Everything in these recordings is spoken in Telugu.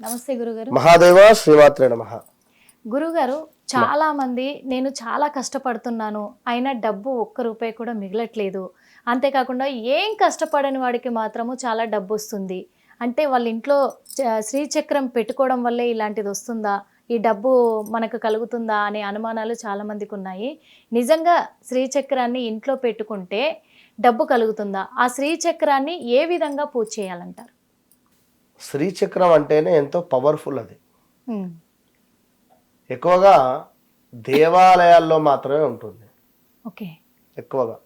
నమస్తే గురుగారు. మహాదేవ శ్రీమాత్రే నమ. గురుగారు చాలా మంది నేను చాలా కష్టపడుతున్నాను అయినా డబ్బు ఒక్క రూపాయి కూడా మిగలట్లేదు. అంతేకాకుండా ఏం కష్టపడని వాడికి మాత్రము చాలా డబ్బు వస్తుంది. అంటే వాళ్ళ ఇంట్లో శ్రీచక్రం పెట్టుకోవడం వల్లే ఇలాంటిది వస్తుందా? ఈ డబ్బు మనకు కలుగుతుందా అనే అనుమానాలు చాలా మందికి ఉన్నాయి. నిజంగా శ్రీచక్రాన్ని ఇంట్లో పెట్టుకుంటే డబ్బు కలుగుతుందా? ఆ శ్రీచక్రాన్ని ఏ విధంగా పూజ చేయాలంటారు? శ్రీచక్రం అంటేనే ఎంతో పవర్ఫుల్ అది. ఎక్కువగా దేవాలయాల్లో మాత్రమే ఉంటుంది. ఓకే. ఎక్కువగా.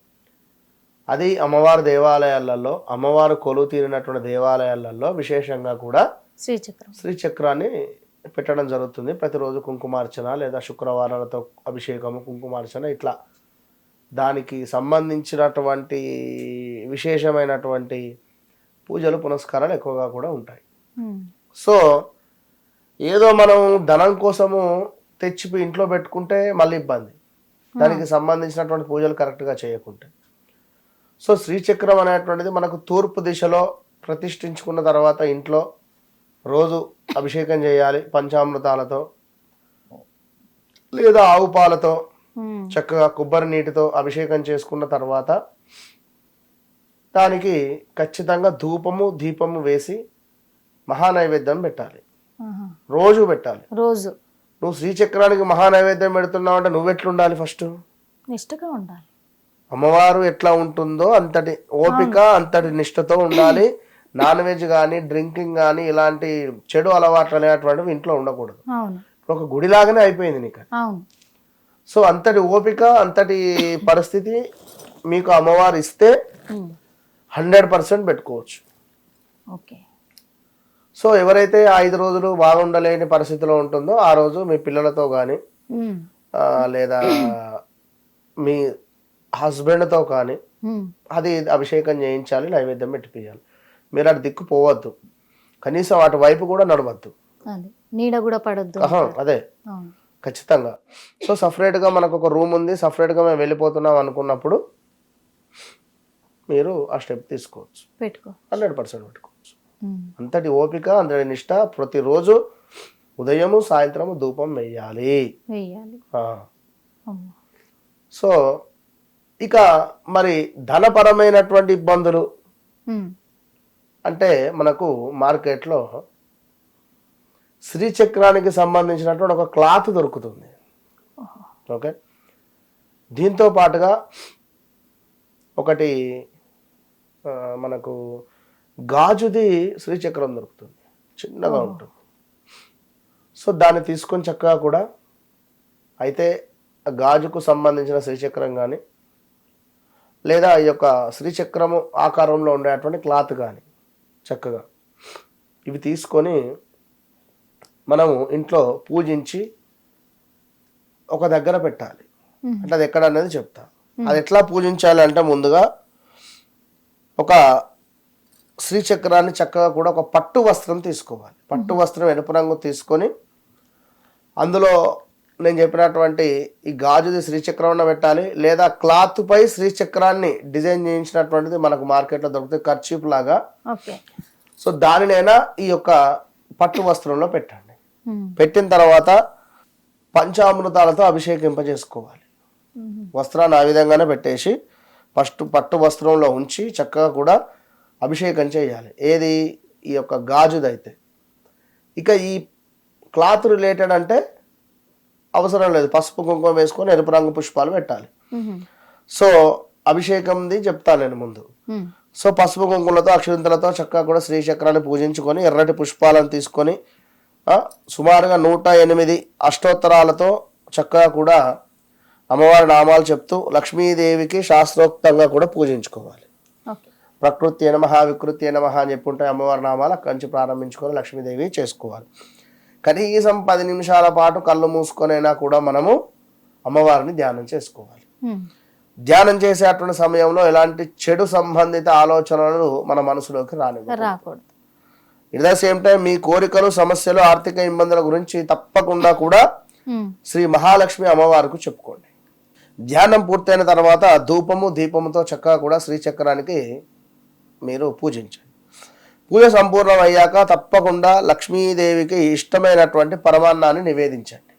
అది అమ్మవారి దేవాలయాలలో అమ్మవారు కొలువు తీరినటువంటి దేవాలయాలలో విశేషంగా కూడా శ్రీచక్రం. శ్రీచక్రాన్ని పెట్టడం జరుగుతుంది. ప్రతిరోజు కుంకుమార్చన లేదా శుక్రవారాలతో అభిషేకము కుంకుమార్చన ఇట్లా. దానికి సంబంధించినటువంటి విశేషమైనటువంటి పూజలు పునస్కారాలు ఎక్కువగా కూడా ఉంటాయి. సో ఏదో మనం ధనం కోసము తెచ్చి ఇంట్లో పెట్టుకుంటే మళ్ళీ ఇబ్బంది. దానికి సంబంధించినటువంటి పూజలు కరెక్ట్గా చేయకుంటే. సో శ్రీచక్రం అనేటువంటిది మనకు తూర్పు దిశలో ప్రతిష్ఠించుకున్న తర్వాత ఇంట్లో రోజు అభిషేకం చేయాలి పంచామృతాలతో. లేదా ఆవు పాలతో చక్కగా కొబ్బరి నీటితో అభిషేకం చేసుకున్న తర్వాత దానికి ఖచ్చితంగా ధూపము దీపము వేసి మహానైవేద్యం పెట్టాలి. రోజు పెట్టాలి. రోజు. నువ్వు శ్రీచక్రానికి మహానైవేద్యం పెడుతున్నావు అంటే నువ్వు ఎట్లుండాలి ఫస్ట్ నిష్ఠగా ఉండాలి. అమ్మవారు ఎట్లా ఉంటుందో అంతటి ఓపిక అంతటి నిష్ఠతో ఉండాలి. నాన్ వెజ్ కానీ డ్రింకింగ్ కానీ ఇలాంటి చెడు అలవాట్లు అనేటువంటివి ఇంట్లో ఉండకూడదు. ఒక గుడిలాగానే అయిపోయింది నీకు. సో అంతటి ఓపిక అంతటి పరిస్థితి మీకు అమ్మవారు ఇస్తే హండ్రెడ్ పర్సెంట్ పెట్టుకోవచ్చు. ఓకే. సో ఎవరైతే ఐదు రోజులు బాగుండలేని పరిస్థితిలో ఉంటుందో ఆ రోజు మీ పిల్లలతో కానీ లేదా మీ హస్బెండ్తో కానీ అది అభిషేకం చేయించాలి నైవేద్యం పెట్టిపియాలి మీరు అటు దిక్కు పోవద్దు. కనీసం అటు వైపు కూడా నడవద్దు. నీడ కూడా పడొద్దు అదే. ఖచ్చితంగా. సో సపరేట్గా మనకు ఒక రూమ్ ఉంది. సపరేట్గా మేము వెళ్ళిపోతున్నాం అనుకున్నప్పుడు మీరు ఆ స్టెప్ తీసుకోవచ్చు. పెట్టుకో. హండ్రెడ్ పర్సెంట్ ఉమ్, అంతటి ఓపిక అంతటి నిష్ట ప్రతిరోజు ఉదయము సాయంత్రము ధూపం వేయాలి. సో ఇక మరి ధనపరమైనటువంటి ఇబ్బందులు. అంటే మనకు మార్కెట్లో శ్రీచక్రానికి సంబంధించినటువంటి ఒక క్లాత్ దొరుకుతుంది. ఓకే? దీంతో పాటుగా ఒకటి మనకు గాజుది శ్రీచక్రం దొరుకుతుంది. చిన్నగా ఉంటుంది. సో దాన్ని తీసుకొని చక్కగా కూడా అయితే గాజుకు సంబంధించిన శ్రీచక్రం కానీ లేదా ఈ యొక్క శ్రీచక్రము ఆకారంలో ఉండేటువంటి క్లాత్ కానీ చక్కగా ఇవి తీసుకొని మనము ఇంట్లో పూజించి ఒక దగ్గర పెట్టాలి. అంటే అది ఎక్కడ అనేది చెప్తా. అది ఎట్లా పూజించాలి అంటే ముందుగా ఒక శ్రీచక్రాన్ని చక్కగా కూడా ఒక పట్టు వస్త్రం తీసుకోవాలి. పట్టు వస్త్రం ఎరుపు రంగు తీసుకొని అందులో నేను చెప్పినటువంటి ఈ గాజుది శ్రీచక్రం పెట్టాలి లేదా క్లాత్ పై శ్రీచక్రాన్ని డిజైన్ చేయించినటువంటిది మనకు మార్కెట్లో దొరుకుతుంది కర్చీప్ లాగా. సో దానినైనా ఈ యొక్క పట్టు వస్త్రంలో పెట్టండి. పెట్టిన తర్వాత పంచామృతాలతో అభిషేకింపజేసుకోవాలి. వస్త్రాన్ని ఆ విధంగానే పెట్టేసి ఫస్ట్ పట్టు వస్త్రంలో ఉంచి చక్కగా కూడా అభిషేకం చేయాలి. ఏది? ఈ యొక్క గాజుదైతే. ఇక ఈ క్లాత్ రిలేటెడ్ అంటే అవసరం లేదు. పసుపు కుంకుమ వేసుకొని ఎరుపు రంగు పుష్పాలు పెట్టాలి. సో అభిషేకంది చెప్తాను నేను ముందు. సో పసుపు కుంకుమలతో అక్షింతలతో చక్కగా కూడా శ్రీచక్రాన్ని పూజించుకొని ఎర్రటి పుష్పాలను తీసుకొని సుమారుగా నూట ఎనిమిది అష్టోత్తరాలతో చక్కగా కూడా అమ్మవారి నామాలు చెప్తూ లక్ష్మీదేవికి శాస్త్రోక్తంగా కూడా పూజించుకోవాలి. ప్రకృతి నమ వికృతి నమ అని చెప్పుంటే అమ్మవారి నామాలు అక్కడి నుంచి ప్రారంభించుకొని లక్ష్మీదేవి చేసుకోవాలి. కనీసం పది నిమిషాల పాటు కళ్ళు మూసుకొనైనా కూడా మనము అమ్మవారిని ధ్యానం చేసుకోవాలి. ధ్యానం చేసేటువంటి సమయంలో ఎలాంటి చెడు సంబంధిత ఆలోచనలు మన మనసులోకి రానివ్వదు రాకూడదు. ఇట్ ద సేమ్ టైం మీ కోరికలు సమస్యలు ఆర్థిక ఇబ్బందుల గురించి తప్పకుండా కూడా శ్రీ మహాలక్ష్మి అమ్మవారికి చెప్పుకోండి. ధ్యానం పూర్తయిన తర్వాత ధూపము దీపముతో చక్కగా కూడా శ్రీచక్రానికి మీరు పూజించండి. పూజ సంపూర్ణం అయ్యాక తప్పకుండా లక్ష్మీదేవికి ఇష్టమైనటువంటి పరమాన్నాన్ని నివేదించండి.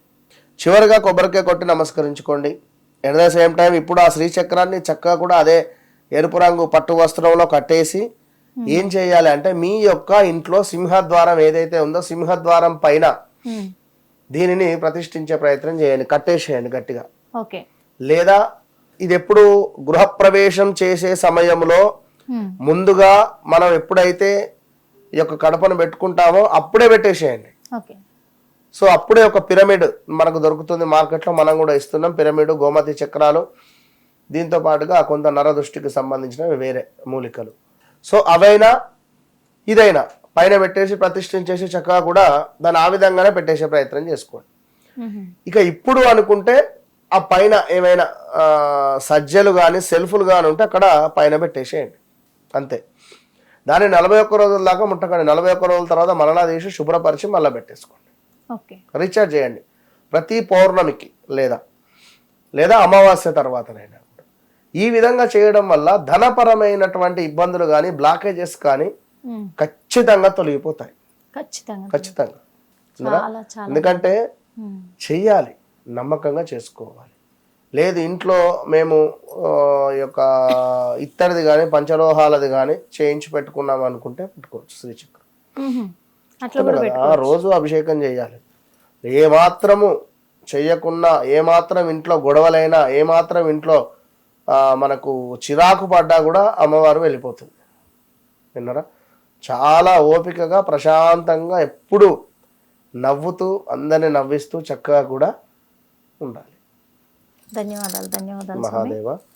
చివరిగా కొబ్బరికాయ కొట్టి నమస్కరించుకోండి. ఎట్ ద సేమ్ టైం ఇప్పుడు ఆ శ్రీచక్రాన్ని చక్కగా కూడా అదే ఎరుపు రంగు పట్టు వస్త్రంలో కట్టేసి ఏం చేయాలి అంటే మీ యొక్క ఇంట్లో సింహద్వారం ఏదైతే ఉందో సింహద్వారం పైన దీనిని ప్రతిష్ఠించే ప్రయత్నం చేయండి. కట్టేసేయండి గట్టిగా. ఓకే. లేదా ఇది ఎప్పుడు గృహప్రవేశం చేసే సమయంలో ముందుగా మనం ఎప్పుడైతే ఈ యొక్క కడపను పెట్టుకుంటామో అప్పుడే పెట్టేసేయండి. సో అప్పుడే ఒక పిరమిడ్ మనకు దొరుకుతుంది మార్కెట్లో. మనం కూడా ఇస్తున్నాం పిరమిడ్ గోమతి చక్రాలు. దీంతో పాటుగా కొంత నరదృష్టికి సంబంధించినవి వేరే మూలికలు. సో అవైనా ఇదైనా పైన పెట్టేసి ప్రతిష్ఠించేసి చక్కగా కూడా దాన్ని ఆ విధంగానే పెట్టేసే ప్రయత్నం చేసుకోండి. ఇక ఇప్పుడు అనుకుంటే ఆ పైన ఏమైనా సజ్జలు కానీ సెల్ఫ్లు కానీ ఉంటే అక్కడ పైన పెట్టేసేయండి. అంతే. దాన్ని నలభై ఒక్క రోజుల దాకా ముట్టకండి. నలభై ఒక్క రోజుల తర్వాత మరలా తీసి శుభ్రపరిచి మళ్ళీ పెట్టేసుకోండి. రీఛార్జ్ చేయండి. ప్రతి పౌర్ణమికి లేదా లేదా అమావాస్య తర్వాతనైనా. ఈ విధంగా చేయడం వల్ల ధనపరమైనటువంటి ఇబ్బందులు కానీ బ్లాకేజెస్ కానీ ఖచ్చితంగా తొలగిపోతాయి. ఖచ్చితంగా. ఎందుకంటే చెయ్యాలి. నమ్మకంగా చేసుకోవాలి. లేదు ఇంట్లో మేము యొక్క ఇత్తడిది కానీ పంచలోహాలది కానీ చేయించి పెట్టుకున్నాం అనుకుంటే పెట్టుకోవచ్చు శ్రీచక్రం. రోజు అభిషేకం చేయాలి. ఏ మాత్రము చెయ్యకున్నా ఏ మాత్రం ఇంట్లో గొడవలైనా ఏ మాత్రం ఇంట్లో మనకు చిరాకు పడ్డా కూడా అమ్మవారు వెళ్ళిపోతుంది. విన్నారా? చాలా ఓపికగా ప్రశాంతంగా ఎప్పుడు నవ్వుతూ అందరిని నవ్విస్తూ చక్కగా కూడా ఉండాలి. ధన్యవాదాలు ధన్యవాదాలు మహాదేవ.